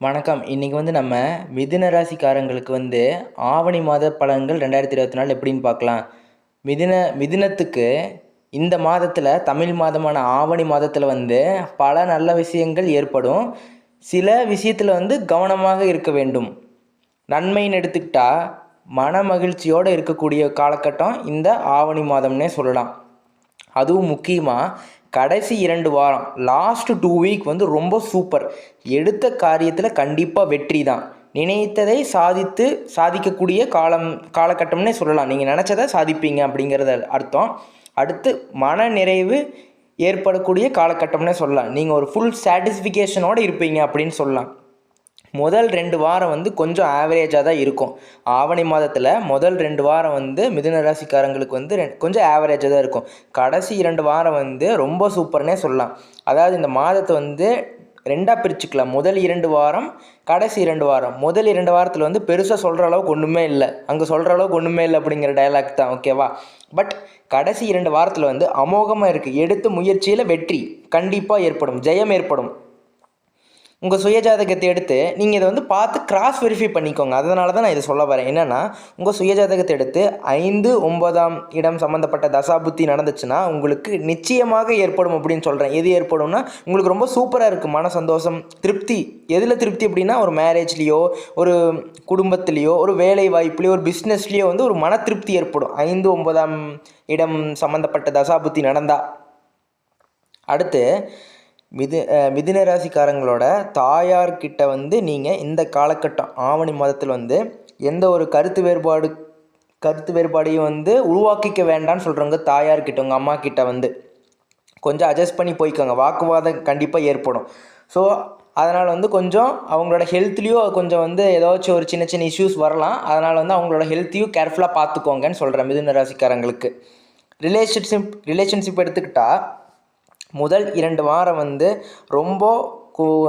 வணக்கம். இன்றைக்கி வந்து நம்ம மிதுன ராசிக்காரங்களுக்கு வந்து ஆவணி மாத பலன்கள் ரெண்டாயிரத்தி இருபத்தி நாலு எப்படின்னு பார்க்கலாம். மிதுன மிதுனத்துக்கு இந்த மாதத்தில் தமிழ் மாதமான ஆவணி மாதத்தில் வந்து பல நல்ல விஷயங்கள் ஏற்படும். சில விஷயத்தில் வந்து கவனமாக இருக்க வேண்டும். நன்மைன்னு எடுத்துக்கிட்டால் மன மகிழ்ச்சியோடு இருக்கக்கூடிய காலகட்டம் இந்த ஆவணி மாதம்னே சொல்லலாம். அதுவும் முக்கியமாக கடைசி இரண்டு வாரம் லாஸ்ட் டூ வீக் வந்து ரொம்ப சூப்பர் எடுத்த காரியத்தில் கண்டிப்பாக வெற்றி தான். நினைத்ததை சாதித்து சாதிக்கக்கூடிய காலம் காலகட்டம்னே சொல்லலாம். நீங்கள் நினச்சதை சாதிப்பீங்க அப்படிங்கிறத அர்த்தம். அடுத்து மன நிறைவு ஏற்படக்கூடிய காலகட்டம்னே சொல்லலாம். நீங்கள் ஒரு ஃபுல் சாட்டிஸ்ஃபிகேஷனோடு இருப்பீங்க அப்படின்னு சொல்லலாம். முதல் ரெண்டு வாரம் வந்து கொஞ்சம் ஆவரேஜாக தான் இருக்கும். ஆவணி மாதத்தில் முதல் ரெண்டு வாரம் வந்து மிதுன ராசிக்காரங்களுக்கு வந்து ரெ- கொஞ்சம் ஆவரேஜாக தான் இருக்கும். கடைசி இரண்டு வாரம் வந்து ரொம்ப சூப்பர்னே சொல்லலாம். அதாவது இந்த மாதத்தை வந்து ரெண்டாக பிரிச்சுக்கலாம். முதல் இரண்டு வாரம் கடைசி இரண்டு வாரம். முதல் இரண்டு வாரத்தில் வந்து பெருசாக சொல்கிற அளவுக்கு ஒன்றுமே இல்லை. அங்கே சொல்கிற அளவுக்கு ஒன்றுமே இல்லை அப்படிங்கிற டயலாக் தான் ஓகேவா பட் கடைசி இரண்டு வாரத்தில் வந்து அமோகமாக இருக்குது எடுத்த முயற்சியில் வெற்றி கண்டிப்பாக ஏற்படும். ஜெயம் ஏற்படும். உங்கள் சுயஜாதகத்தை எடுத்து நீங்கள் இதை வந்து பார்த்து கிராஸ் வெரிஃபை பண்ணிக்கோங்க. அதனால தான் நான் இதை சொல்ல வரேன். என்னென்னா உங்கள் சுயஜாதகத்தை எடுத்து ஐந்து ஒன்பதாம் இடம் சம்மந்தப்பட்ட தசாபுத்தி நடந்துச்சுன்னா உங்களுக்கு நிச்சயமாக ஏற்படும் அப்படின்னு சொல்கிறேன் எது ஏற்படும்னா உங்களுக்கு ரொம்ப சூப்பராக இருக்குது மன சந்தோஷம் திருப்தி. எதில் திருப்தி அப்படின்னா ஒரு மேரேஜ்லேயோ ஒரு குடும்பத்துலேயோ ஒரு வேலை வாய்ப்புலேயோ ஒரு பிஸ்னஸ்லேயோ வந்து ஒரு மன திருப்தி ஏற்படும். ஐந்து ஒன்பதாம் இடம் சம்மந்தப்பட்ட தசாபுத்தி நடந்தால் அடுத்து மிது அஹ் மிதுன ராசிக்காரங்களோட தாயார்கிட்ட வந்து நீங்கள் இந்த காலகட்டம் ஆவணி மாதத்தில் வந்து எந்த ஒரு கருத்து வேறுபாடு கருத்து வேறுபாடையும் வந்து உருவாக்கிக்க வேண்டாம்னு சொல்கிறவங்க தாயார்கிட்ட உங்கள் அம்மா கிட்ட வந்து. கொஞ்சம் அட்ஜஸ்ட் பண்ணி போய்க்கோங்க. வாக்குவாதம் கண்டிப்பாக ஏற்படும். ஸோ அதனால் வந்து கொஞ்சம் அவங்களோட ஹெல்த்லேயும் கொஞ்சம் வந்து ஏதாச்சும் ஒரு சின்ன சின்ன இஷ்யூஸ் வரலாம். அதனால் வந்து அவங்களோட ஹெல்த்தையும் கேர்ஃபுல்லாக பார்த்துக்கோங்கன்னு சொல்கிறேன் மிதுன ராசிக்காரங்களுக்கு. ரிலேஷன்ஷிப் ரிலேஷன்ஷிப் எடுத்துக்கிட்டால் முதல் இரண்டு வாரம் வந்து ரொம்ப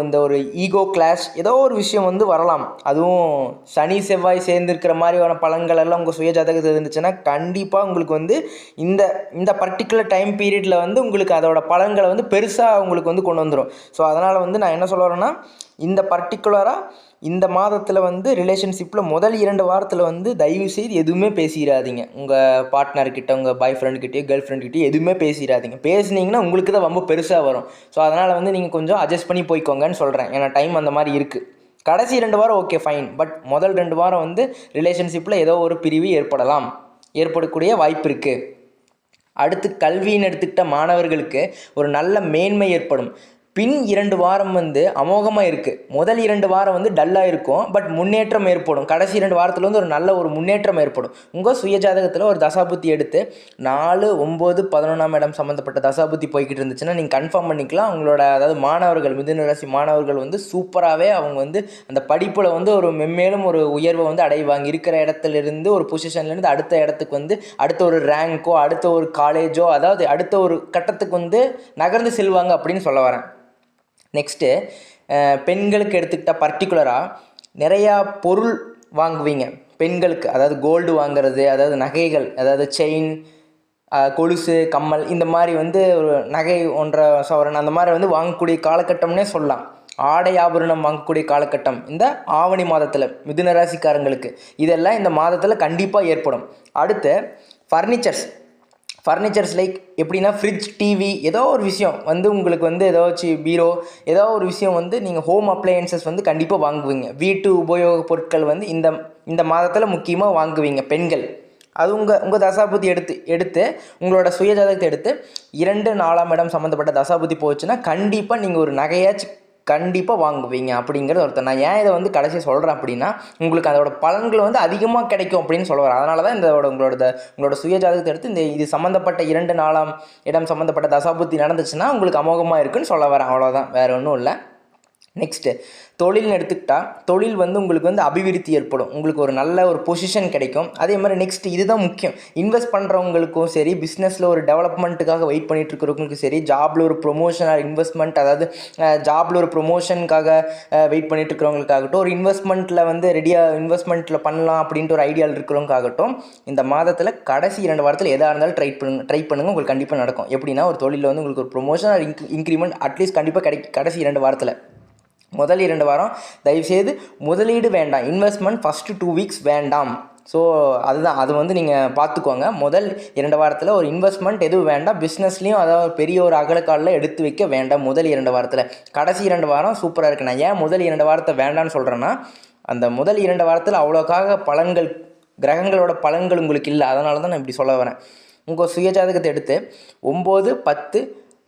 இந்த ஒரு ஈகோ கிளாஷ் ஏதோ ஒரு விஷயம் வந்து வரலாம். அதுவும் சனி செவ்வாய் சேர்ந்துருக்கிற மாதிரியான பழங்கள் எல்லாம் உங்கள் சுய ஜாதகத்தில் இருந்துச்சுன்னா கண்டிப்பாக உங்களுக்கு வந்து இந்த இந்த பர்டிகுலர் டைம் பீரியடில் வந்து உங்களுக்கு அதோட பழங்களை வந்து பெருசாக உங்களுக்கு வந்து கொண்டு வந்துடும் ஸோ அதனால் வந்து நான் என்ன சொல்ல வரேன்னா இந்த பர்டிகுலராக இந்த மாதத்தில் வந்து ரிலேஷன்ஷிப்பில் முதல் இரண்டு வாரத்தில் வந்து தயவு செய்து எதுவுமே பேசிடாதீங்க உங்கள் பார்ட்னர்கிட்ட உங்கள் பாய் ஃப்ரெண்ட்கிட்டயோ கேர்ள் ஃப்ரெண்ட்கிட்டயோ எதுவுமே பேசிடாதீங்க பேசுனீங்கன்னா உங்களுக்கு தான் ரொம்ப பெருசாக வரும். ஸோ அதனால் வந்து நீங்கள் கொஞ்சம் அட்ஜஸ்ட் பண்ணி போய்க்கோங்கன்னு சொல்கிறேன் ஏன்னா டைம் அந்த மாதிரி இருக்குது கடைசி ரெண்டு வாரம் ஓகே ஃபைன் பட் முதல் ரெண்டு வாரம் வந்து ரிலேஷன்ஷிப்பில் ஏதோ ஒரு பிரிவு ஏற்படலாம். ஏற்படக்கூடிய வாய்ப்பு இருக்குது அடுத்து கல்வின்னு எடுத்துக்கிட்ட மாணவர்களுக்கு ஒரு நல்ல மேன்மை ஏற்படும். பின் இரண்டு வாரம் வந்து அமோகமாக இருக்குது முதல் இரண்டு வாரம் வந்து டல்லாக இருக்கும். பட் முன்னேற்றம் ஏற்படும். கடைசி இரண்டு வாரத்தில் வந்து ஒரு நல்ல ஒரு முன்னேற்றம் ஏற்படும். உங்கள் சுயஜாதகத்தில் ஒரு தசாபுத்தி எடுத்து நாலு ஒம்பது பதினொன்றாம் இடம் சம்மந்தப்பட்ட தசாபுத்தி போய்கிட்டு இருந்துச்சுன்னா நீங்கள் கன்ஃபார்ம் பண்ணிக்கலாம். அவங்களோட அதாவது மாணவர்கள் மிதுன ராசி மாணவர்கள் வந்து சூப்பராகவே அவங்க வந்து அந்த படிப்பில் வந்து ஒரு மென்மேலும் ஒரு உயர்வை வந்து அடைவாங்க. இருக்கிற இடத்துல இருந்து ஒரு பொசிஷன்லேருந்து அடுத்த இடத்துக்கு வந்து அடுத்த ஒரு ரேங்க்கோ அடுத்த ஒரு காலேஜோ அதாவது அடுத்த ஒரு கட்டத்துக்கு வந்து நகர்ந்து செல்வாங்க அப்படின்னு சொல்ல வரேன். நெக்ஸ்ட்டு பெண்களுக்கு எடுத்துக்கிட்டால் பர்டிகுலராக நிறையா பொருள் வாங்குவீங்க. பெண்களுக்கு அதாவது கோல்டு வாங்குறது அதாவது நகைகள் அதாவது செயின் கொலுசு கம்மல் இந்த மாதிரி வந்து ஒரு நகை ஒன்றரை சவரன் அந்த மாதிரி வந்து வாங்கக்கூடிய காலகட்டம்னே சொல்லலாம். ஆடை ஆபரணம் வாங்கக்கூடிய காலகட்டம் இந்த ஆவணி மாதத்தில் மிதுன ராசிக்காரங்களுக்கு. இதெல்லாம் இந்த மாதத்தில் கண்டிப்பாக ஏற்படும். அடுத்து ஃபர்னிச்சர்ஸ் ஃபர்னிச்சர்ஸ் லைக் எப்படின்னா ஃப்ரிட்ஜ் டிவி ஏதோ ஒரு விஷயம் வந்து உங்களுக்கு வந்து ஏதாச்சும் பீரோ ஏதோ ஒரு விஷயம் வந்து நீங்கள் ஹோம் அப்ளையன்சஸ் வந்து கண்டிப்பாக வாங்குவீங்க. வீட்டு உபயோகப் பொருட்கள் வந்து இந்த இந்த மாதத்தில் முக்கியமாக வாங்குவீங்க பெண்கள். அது உங்கள் உங்கள் தசாபுத்தி எடுத்து எடுத்து உங்களோட சுயஜாதகத்தை எடுத்து இரண்டு நாலாம் இடம் சம்மந்தப்பட்ட தசாபுத்தி போச்சுன்னா கண்டிப்பாக நீங்கள் ஒரு நகையாச்சு கண்டிப்பாக வாங்குவீங்க அப்படிங்கிறது ஒருத்தர். நான் ஏன் இதை வந்து கடைசி சொல்கிறேன் அப்படின்னா உங்களுக்கு அதோட பலன்கள் வந்து அதிகமாக கிடைக்கும் அப்படின்னு சொல்ல வரேன் அதனால தான் இதோட உங்களோட உங்களோட சுய ஜாதகத்தை எடுத்து இந்த இது சம்மந்தப்பட்ட இரண்டு நாளாம் இடம் சம்மந்தப்பட்ட தசாபுத்தி நடந்துச்சுன்னா உங்களுக்கு அமோகமாக இருக்குன்னு சொல்ல வரேன் அவ்வளோதான் வேறு ஒன்றும் இல்லை. நெக்ஸ்ட்டு தொழில்னு எடுத்துக்கிட்டால் தொழில் வந்து உங்களுக்கு வந்து அபிவிருத்தி ஏற்படும். உங்களுக்கு ஒரு நல்ல ஒரு பொசிஷன் கிடைக்கும். அதே மாதிரி நெக்ஸ்ட் இதுதான் முக்கியம். இன்வெஸ்ட் பண்ணுறவங்களுக்கும் சரி பிஸ்னஸில் ஒரு டெவலப்மெண்ட்டுக்காக வெயிட் பண்ணிட்டு இருக்கிறவங்களுக்கும் சரி ஜாபில் ஒரு ப்ரொமோஷன் ஆர் இன்வெஸ்ட்மெண்ட் அதாவது ஜாபில் ஒரு ப்ரொமோஷனுக்காக வெயிட் பண்ணிட்டு இருக்கிறவங்களுக்காகட்டும் ஒரு இன்வெஸ்ட்மெண்ட்டில் வந்து ரெடியாக இன்வெஸ்ட்மெண்ட்டில் பண்ணலாம் அப்படின்ட்டு ஒரு ஐடியாவில் இருக்கிறவங்களுக்காகட்டும் இந்த மாதத்தில் கடைசி இரண்டு வாரத்தில் எதாக இருந்தாலும் ட்ரை பண்ணுங்க ட்ரை பண்ணுங்கள் உங்களுக்கு கண்டிப்பாக நடக்கும். எப்படின்னா ஒரு தொழிலில் வந்து உங்களுக்கு ஒரு ப்ரொமோஷன் ஆர் இன்க்ரிமெண்ட் அட்லீஸ்ட் கண்டிப்பாக கிடை கடைசி இரண்டு வாரத்தில். முதல் இரண்டு வாரம் தயவுசெய்து முதலீடு வேண்டாம். இன்வெஸ்ட்மெண்ட் ஃபஸ்ட்டு டூ வீக்ஸ் வேண்டாம். ஸோ அதுதான். அது வந்து நீங்கள் பார்த்துக்கோங்க. முதல் இரண்டு வாரத்தில் ஒரு இன்வெஸ்ட்மெண்ட் எதுவும் வேண்டாம். பிஸ்னஸ்லேயும் அதாவது பெரிய ஒரு அகலக்காலில் எடுத்து வைக்க வேண்டாம் முதல் இரண்டு வாரத்தில். கடைசி இரண்டு வாரம் சூப்பராக இருக்கு. நான் ஏன் முதல் இரண்டு வாரத்தை வேண்டாம்னு சொல்கிறேன்னா அந்த முதல் இரண்டு வாரத்தில் அவ்வளோக்காக பலன்கள் கிரகங்களோட பலன்கள் உங்களுக்கு இல்லை. அதனால தான் நான் இப்படி சொல்ல வரேன். உங்கள் சுயஜாதகத்தை எடுத்து ஒம்பது பத்து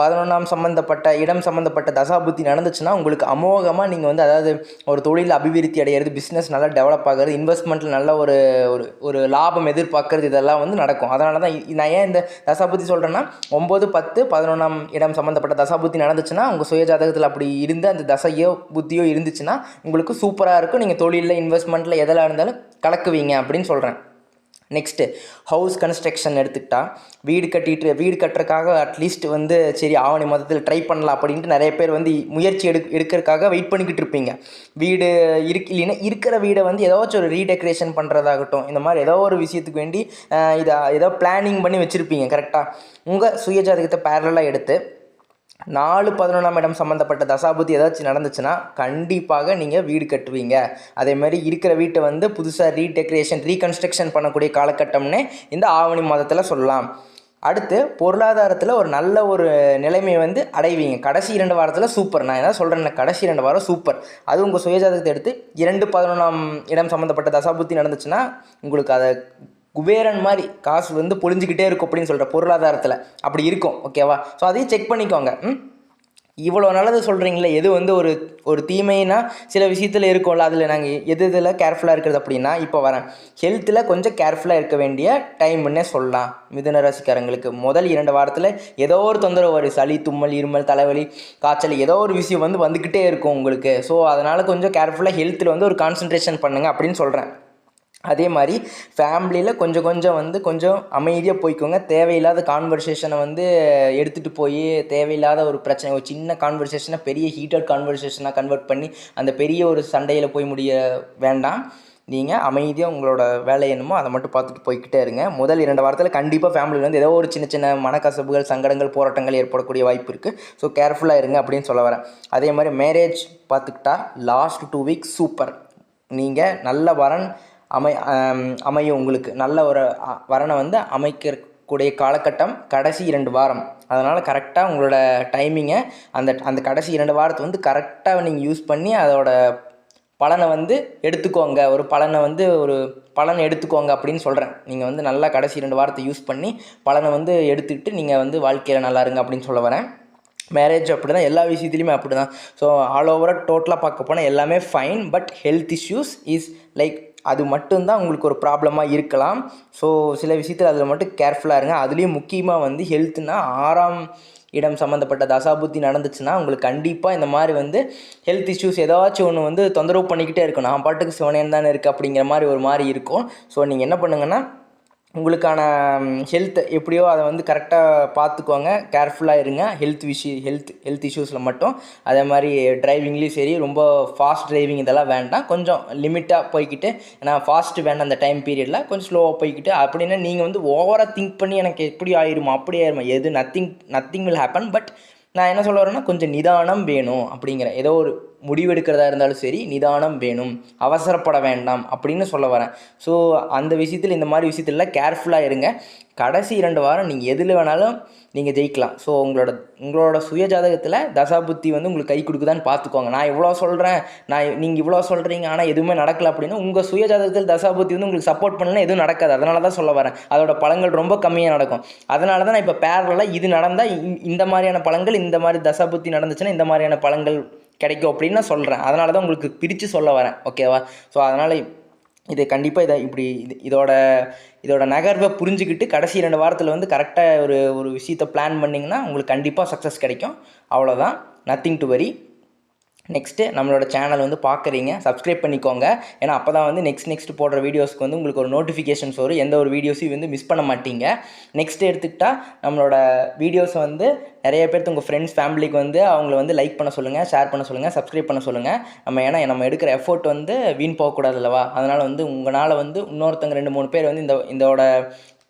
பதினொன்றாம் சம்மந்தப்பட்ட இடம் சம்மந்தப்பட்ட தசாபுத்தி நடந்துச்சுன்னா உங்களுக்கு அமோகமாக நீங்கள் வந்து அதாவது ஒரு தொழில் அபிவிருத்தி அடைகிறது பிஸ்னஸ் நல்லா டெவலப் ஆகிறது இன்வெஸ்ட்மெண்ட்டில் நல்ல ஒரு ஒரு ஒரு லாபம் எதிர்பார்க்கறது இதெல்லாம் வந்து நடக்கும். அதனால தான் நான் ஏன் இந்த தசாபுத்தி சொல்கிறேன்னா ஒம்பது பத்து பதினொன்றாம் இடம் சம்மந்தப்பட்ட தசாபுத்தி நடந்துச்சுன்னா உங்கள் சுயஜாதகத்தில் அப்படி இருந்து அந்த தசையோ புத்தியோ இருந்துச்சுன்னா உங்களுக்கு சூப்பராக இருக்கும். நீங்கள் தொழிலில் இன்வெஸ்ட்மெண்ட்டில் எதெல்லாம் இருந்தாலும் கலக்குவீங்க அப்படின்னு சொல்கிறேன் நெக்ஸ்ட்டு ஹவுஸ் கன்ஸ்ட்ரக்ஷன் எடுத்துக்கிட்டா வீடு கட்டிட்டு வீடு கட்டுறதுக்காக அட்லீஸ்ட் வந்து சரி ஆவணி மாதத்தில் ட்ரை பண்ணலாம் அப்படின்ட்டு நிறைய பேர் வந்து முயற்சி எடு எடுக்கிறதுக்காக வெயிட் பண்ணிக்கிட்டு இருப்பீங்க. வீடு இருக்கு இல்லைன்னா இருக்கிற வீடை வந்து ஏதாச்சும் ஒரு ரீடெக்கரேஷன் பண்ணுறதாகட்டும் இந்த மாதிரி ஏதோ ஒரு விஷயத்துக்கு வேண்டி இதை ஏதோ பிளானிங் பண்ணி வச்சுருப்பீங்க கரெக்டாக உங்கள் சுயஜாதகத்தை பேரலாக எடுத்து நாலு பதினொன்றாம் இடம் சம்மந்தப்பட்ட தசாபுத்தி ஏதாச்சும் நடந்துச்சுன்னா கண்டிப்பாக நீங்கள் வீடு கட்டுவீங்க. அதே மாதிரி இருக்கிற வீட்டை வந்து புதுசாக ரீடெக்கரேஷன் ரீகன்ஸ்ட்ரக்ஷன் பண்ணக்கூடிய காலகட்டம்னே இந்த ஆவணி மாதத்தில் சொல்லலாம். அடுத்து பொருளாதாரத்தில் ஒரு நல்ல ஒரு நிலைமையை வந்து அடைவீங்க. கடைசி இரண்டு வாரத்தில் சூப்பர் நான் என்ன சொல்கிறேன் கடைசி இரண்டு வாரம் சூப்பர் அது உங்கள் சுயஜாதகத்தை எடுத்து இரண்டு பதினொன்றாம் இடம் சம்மந்தப்பட்ட தசாபுத்தி நடந்துச்சுன்னா உங்களுக்கு அதை குபேரன் மாதிரி காசு வந்து பொழிஞ்சிக்கிட்டே இருக்கும் அப்படின்னு சொல்கிற பொருளாதாரத்தில். அப்படி இருக்கும் ஓகேவா ஸோ அதையும் செக் பண்ணிக்கோங்க. ம்? இவ்வளோ நல்லது சொல்கிறீங்களே எது வந்து ஒரு ஒரு தீமைனா சில விஷயத்தில் இருக்கும்ல அதில் நாங்கள் எது இதில் கேர்ஃபுல்லாக இருக்கிறது அப்படின்னா இப்போ வரேன். ஹெல்த்தில் கொஞ்சம் கேர்ஃபுல்லாக இருக்க வேண்டிய டைம்னே சொல்லலாம். மிதுன ராசிக்காரங்களுக்கு முதல் இரண்டு வாரத்தில் ஏதோ ஒரு தொந்தரவு வரும். சளி தும்மல் இருமல் தலைவலி காய்ச்சல் ஏதோ ஒரு விஷயம் வந்து வந்துக்கிட்டே இருக்கும் உங்களுக்கு. ஸோ அதனால் கொஞ்சம் கேர்ஃபுல்லாக ஹெல்த்தில் வந்து ஒரு கான்சன்ட்ரேஷன் பண்ணுங்கள் அப்படின்னு சொல்கிறேன் அதே மாதிரி ஃபேமிலியில் கொஞ்சம் கொஞ்சம் வந்து கொஞ்சம் அமைதியாக போய்க்கோங்க. தேவையில்லாத கான்வர்சேஷனை வந்து எடுத்துகிட்டு போய் தேவையில்லாத ஒரு பிரச்சனை ஒரு சின்ன கான்வர்சேஷனை பெரிய ஹீட்டட் கான்வர்சேஷனாக கன்வெர்ட் பண்ணி அந்த பெரிய ஒரு சண்டையில் போய் முடிய வேண்டாம். நீங்கள் அமைதியாக உங்களோட வேலை என்னமோ அதை மட்டும் பார்த்துட்டு போய்கிட்டே இருங்க. முதல் இரண்டு வாரத்தில் கண்டிப்பாக ஃபேமிலியில் வந்து ஏதோ ஒரு சின்ன சின்ன மனக்கசப்புகள் சங்கடங்கள் போராட்டங்கள் ஏற்படக்கூடிய வாய்ப்பு இருக்குது ஸோ கேர்ஃபுல்லாக இருங்க அப்படின்னு சொல்ல வரேன். அதே மாதிரி மேரேஜ் பார்த்துக்கிட்டா லாஸ்ட் டூ வீக்ஸ் சூப்பர் நீங்கள் நல்ல வரன் அமை அமையும் உங்களுக்கு நல்ல ஒரு வரனை வந்து அமைக்கக்கூடிய காலகட்டம் கடைசி இரண்டு வாரம். அதனால் கரெக்டாக உங்களோட டைமிங்கை அந்த அந்த கடைசி இரண்டு வாரத்தை வந்து கரெக்டாக நீங்கள் யூஸ் பண்ணி அதோட பலனை வந்து எடுத்துக்கோங்க. ஒரு பலனை வந்து ஒரு பலனை எடுத்துக்கோங்க அப்படின்னு சொல்கிறேன் நீங்கள் வந்து நல்லா கடைசி ரெண்டு வாரத்தை யூஸ் பண்ணி பலனை வந்து எடுத்துக்கிட்டு நீங்கள் வந்து வாழ்க்கையில் நல்லா இருங்க அப்படின்னு சொல்ல வரேன். மேரேஜ் அப்படி தான் எல்லா விஷயத்துலையுமே அப்படி தான் ஸோ ஆல் ஓவராக டோட்டலாக பார்க்க போனால் எல்லாமே fine but health issues is like அது மட்டும்தான் உங்களுக்கு ஒரு ப்ராப்ளமாக இருக்கலாம். ஸோ சில விஷயத்தில் அதில் மட்டும் கேர்ஃபுல்லாக இருங்க. அதுலேயும் முக்கியமாக வந்து ஹெல்த்னா ஆறாம் இடம் சம்மந்தப்பட்ட தசாபுத்தி நடந்துச்சுன்னா உங்களுக்கு கண்டிப்பாக இந்த மாதிரி வந்து ஹெல்த் இஷ்யூஸ் ஏதாச்சும் ஒன்று வந்து தொந்தரவு பண்ணிக்கிட்டே இருக்கும் நான் பாட்டுக்கு சிவனேன் தானே இருக்குது அப்படிங்கிற மாதிரி ஒரு மாதிரி இருக்கும். ஸோ நீங்கள் என்ன பண்ணுங்கன்னா உங்களுக்கான ஹெல்த் எப்படியோ அதை வந்து கரெக்டாக பார்த்துக்கோங்க. கேர்ஃபுல்லாக இருங்க. ஹெல்த் விஷய ஹெல்த் ஹெல்த் இஷ்யூஸில் மட்டும். அதே மாதிரி டிரைவிங்லேயும் சரி ரொம்ப ஃபாஸ்ட் டிரைவிங் இதெல்லாம் வேண்டாம். கொஞ்சம் லிமிட்டாக போய்க்கிட்டு ஏன்னா ஃபாஸ்ட்டு வேண்டாம் அந்த டைம் பீரியடில் கொஞ்சம் ஸ்லோவாக போய்க்கிட்டு அப்படின்னா நீங்கள் வந்து ஓவராக திங்க் பண்ணி எனக்கு எப்படி ஆயிருமா அப்படி ஆயிருமா எது nothing nothing will happen but நான் என்ன சொல்ல வரேன்னா கொஞ்சம் நிதானம் வேணும் அப்படிங்கிற ஏதோ ஒரு முடிவெடுக்கிறதா இருந்தாலும் சரி நிதானம் வேணும். அவசரப்பட வேண்டாம் அப்படின்னு சொல்ல வரேன். ஸோ அந்த விஷயத்தில் இந்த மாதிரி விஷயத்தில் கேர்ஃபுல்லாக இருங்க. கடைசி இரண்டு வாரம் நீங்கள் எதில் வேணாலும் நீங்கள் ஜெயிக்கலாம். ஸோ உங்களோட உங்களோட சுய ஜாதகத்தில் தசாபுத்தி வந்து உங்களுக்கு கை கொடுக்குதான்னு பார்த்துக்கோங்க நான் இவ்வளோ சொல்கிறேன் நான் நீங்கள் இவ்வளோ சொல்கிறீங்க ஆனால் எதுவுமே நடக்கல அப்படின்னா உங்கள் சுய ஜாதகத்தில் தசாபுத்தி வந்து உங்களுக்கு சப்போர்ட் பண்ணலாம் எதுவும் நடக்காது. அதனால தான் சொல்ல வரேன். அதோட பழங்கள் ரொம்ப கம்மியாக நடக்கும். அதனால தான் நான் இப்போ பேரலாக இது நடந்தால் இந்த மாதிரியான பழங்கள் இந்த மாதிரி தசாபுத்தி நடந்துச்சுன்னா இந்த மாதிரியான பழங்கள் கிடைக்கும் அப்படின்னு நான் சொல்கிறேன் அதனால தான் உங்களுக்கு பிரித்து சொல்ல வரேன். ஓகேவா ஸோ அதனால் இது கண்டிப்பாக இதை இப்படி இது இதோட இதோட நகர்வை புரிஞ்சுக்கிட்டு கடைசி ரெண்டு வாரத்தில் வந்து கரெக்டாக ஒரு ஒரு விஷயத்தை பிளான் பண்ணிங்கன்னா உங்களுக்கு கண்டிப்பாக சக்ஸஸ் கிடைக்கும். அவ்வளோதான் நத்திங் டு வரி நெக்ஸ்ட்டு நம்மளோட சேனல் வந்து பார்க்குறீங்க சப்ஸ்கிரைப் பண்ணிக்கோங்க. ஏன்னா அப்போ தான் வந்து நெக்ஸ்ட் நெக்ஸ்ட் போடுற வீடியோஸ்க்கு வந்து உங்களுக்கு ஒரு நோட்டிஃபிகேஷன்ஸ் வரும். எந்த ஒரு வீடியோஸையும் வந்து மிஸ் பண்ண மாட்டீங்க. நெக்ஸ்ட் எடுத்துக்கிட்டால் நம்மளோட வீடியோஸை வந்து நிறைய பேர்த்து உங்கள் ஃப்ரெண்ட்ஸ் ஃபேமிலிக்கு வந்து அவங்கள வந்து லைக் பண்ண சொல்லுங்கள் ஷேர் பண்ண சொல்லுங்கள் சப்ஸ்கிரைப் பண்ண சொல்லுங்கள் நம்ம ஏன்னா நம்ம எடுக்கிற எஃபோர்ட் வந்து வீண் போகக்கூடாது அல்லவா? அதனால் வந்து உங்களால் வந்து இன்னொருத்தங்க ரெண்டு மூணு பேர் வந்து இந்த இதோட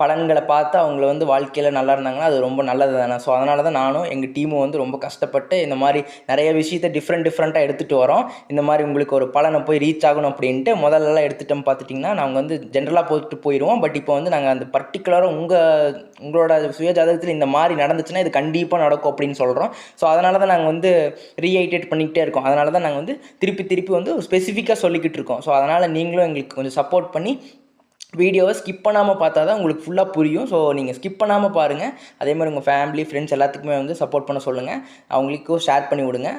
பலன்களை பார்த்து அவங்கள வந்து வாழ்க்கையில் நல்லா இருந்தாங்கன்னா அது ரொம்ப நல்லது தானே ஸோ அதனால தான் நானும் எங்கள் டீமும் வந்து ரொம்ப கஷ்டப்பட்டு இந்த மாதிரி நிறைய விஷயத்தை டிஃப்ரெண்ட் டிஃப்ரெண்ட்டாக எடுத்துகிட்டு வரோம். இந்த மாதிரி உங்களுக்கு ஒரு பலனை போய் ரீச் ஆகணும் அப்படின்ட்டு முதல்லலாம் எடுத்துட்டோம் பார்த்துட்டிங்கன்னா நாங்கள் வந்து ஜென்ரலாக போட்டு போயிடுவோம் பட் இப்போ வந்து நாங்கள் அந்த பர்டிகுலராக உங்கள் உங்களோட சுய ஜாதகத்தில் இந்த மாதிரி நடந்துச்சுன்னா இது கண்டிப்பாக நடக்கும் அப்படின்னு சொல்கிறோம் ஸோ அதனால தான் நாங்கள் வந்து ரீஐட்டேட் பண்ணிக்கிட்டே இருக்கோம். அதனால தான் நாங்கள் வந்து திருப்பி திருப்பி வந்து ஸ்பெசிஃபிக்காக சொல்லிக்கிட்டு இருக்கோம். ஸோ அதனால் நீங்களும் எங்களுக்கு கொஞ்சம் சப்போர்ட் பண்ணி வீடியோவை ஸ்கிப் பண்ணாமல் பார்த்தா தான் உங்களுக்கு ஃபுல்லாக புரியும். ஸோ நீங்கள் ஸ்கிப் பண்ணாமல் பாருங்கள் அதே மாதிரி உங்கள் ஃபேமிலி ஃப்ரெண்ட்ஸ் எல்லாத்துக்குமே வந்து சப்போர்ட் பண்ண சொல்லுங்கள் அவங்களுக்கும் ஷேர் பண்ணி விடுங்க.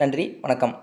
நன்றி. வணக்கம்.